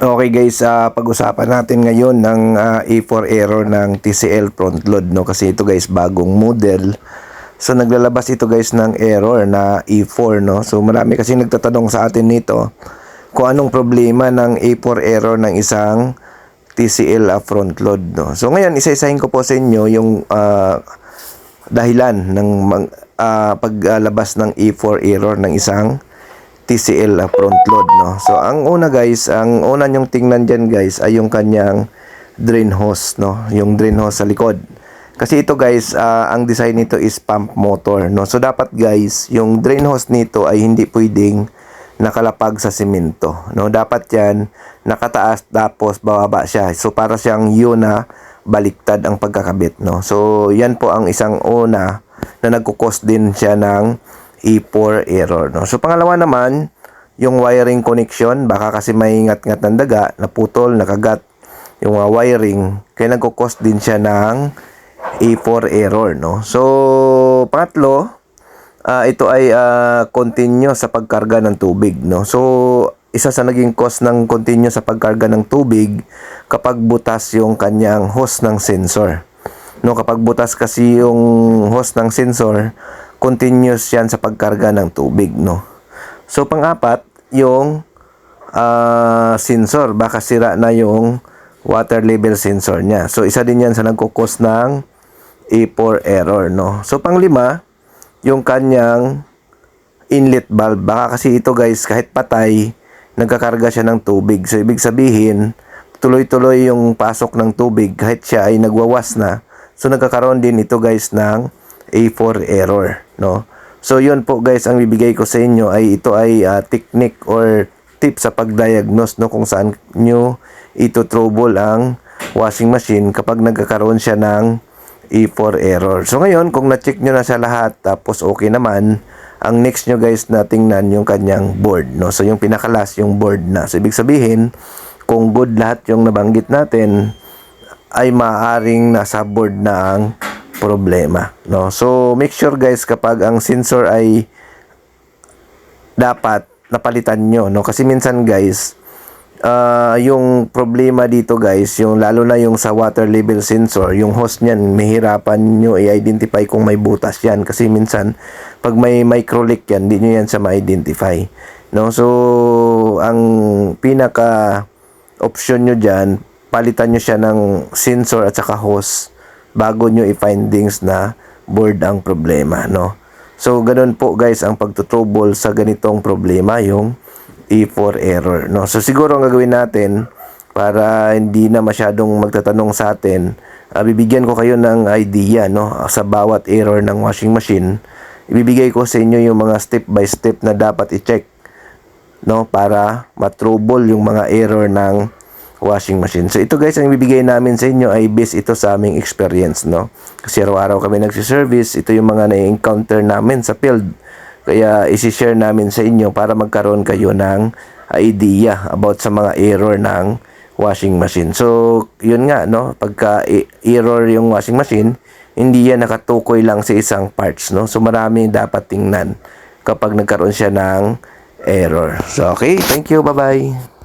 Okay guys, ah, pag-usapan natin ngayon ng ah, A4 error ng TCL front load no kasi ito guys bagong model. So naglalabas ito guys ng error na A4 no. So marami kasi nagtatanong sa atin nito kung anong problema ng A4 error ng isang TCL ah, front load no. So ngayon isa-isahin ko po sa inyo yung ah, dahilan ng ah, paglabas ng A4 error ng isang TCL uh, front load no. So ang una guys, ang una nyong tingnan diyan guys ay yung kanyang drain hose no, yung drain hose sa likod. Kasi ito guys, ah, ang design nito is pump motor no. So dapat guys, yung drain hose nito ay hindi pwedeng nakalapag sa simento no. Dapat 'yan nakataas tapos bababa siya. So para siyang yun na baliktad ang pagkakabit no. So yan po ang isang una na nagkukos din siya ng E4 error. No? So pangalawa naman, yung wiring connection, baka kasi may ngat-ngat ng daga, naputol, nakagat yung mga wiring, kaya nagkukos din siya ng E4 error. No? So pangatlo, ah, ito ay ah, continue sa pagkarga ng tubig. No? So isa sa naging cause ng continue sa pagkarga ng tubig kapag butas yung kanyang hose ng sensor. No, kapag butas kasi yung hose ng sensor, continuous yan sa pagkarga ng tubig, no. So pang-apat, yung ah, sensor, baka sira na yung water level sensor niya. So isa din yan sa nagkukos ng A4 error, no. So panglima, yung kanyang inlet valve. Baka kasi ito guys, kahit patay, nagkakarga siya ng tubig. So ibig sabihin, tuloy-tuloy yung pasok ng tubig kahit siya ay nagwawas na. So nagkakaroon din ito guys ng A4 error, no? So yun po guys ang bibigay ko sa inyo ay ito ay ah, technique or tip sa pag-diagnose no kung saan nyo ito trouble ang washing machine kapag nagkakaroon siya ng A4 error. So ngayon kung na-check nyo na sa lahat tapos okay naman, ang next nyo guys na tingnan yung kanyang board no. So yung pinakalas yung board na. So ibig sabihin kung good lahat yung nabanggit natin, ay maaring nasa board na ang problema, no? So, make sure guys kapag ang sensor ay dapat napalitan nyo, no? Kasi minsan guys, ah, yung problema dito guys, yung lalo na yung sa water level sensor, yung host niyan, mahirapan nyo i-identify kung may butas yan. Kasi minsan, pag may micro leak yan, di nyo yan sa ma-identify. No? So, ang pinaka option nyo dyan, palitan nyo siya ng sensor at saka hose bago nyo i-findings na board ang problema, no? So, ganun po guys ang pagtutrouble sa ganitong problema, yung E4 error, no? So, siguro ang gagawin natin para hindi na masyadong magtatanong sa atin, ah, bibigyan ko kayo ng idea, no? Sa bawat error ng washing machine, ibibigay ko sa inyo yung mga step by step na dapat i-check, no? Para matrouble yung mga error ng washing machine. So ito guys, ang ibibigay namin sa inyo ay based ito sa aming experience, no? Kasi araw-araw kami nagsiservice, ito yung mga na-encounter namin sa field. Kaya isi-share namin sa inyo para magkaroon kayo ng idea about sa mga error ng washing machine. So, yun nga, no? Pagka error yung washing machine, hindi yan nakatukoy lang sa isang parts, no? So, marami dapat tingnan kapag nagkaroon siya ng error. So, okay. Thank you. Bye-bye.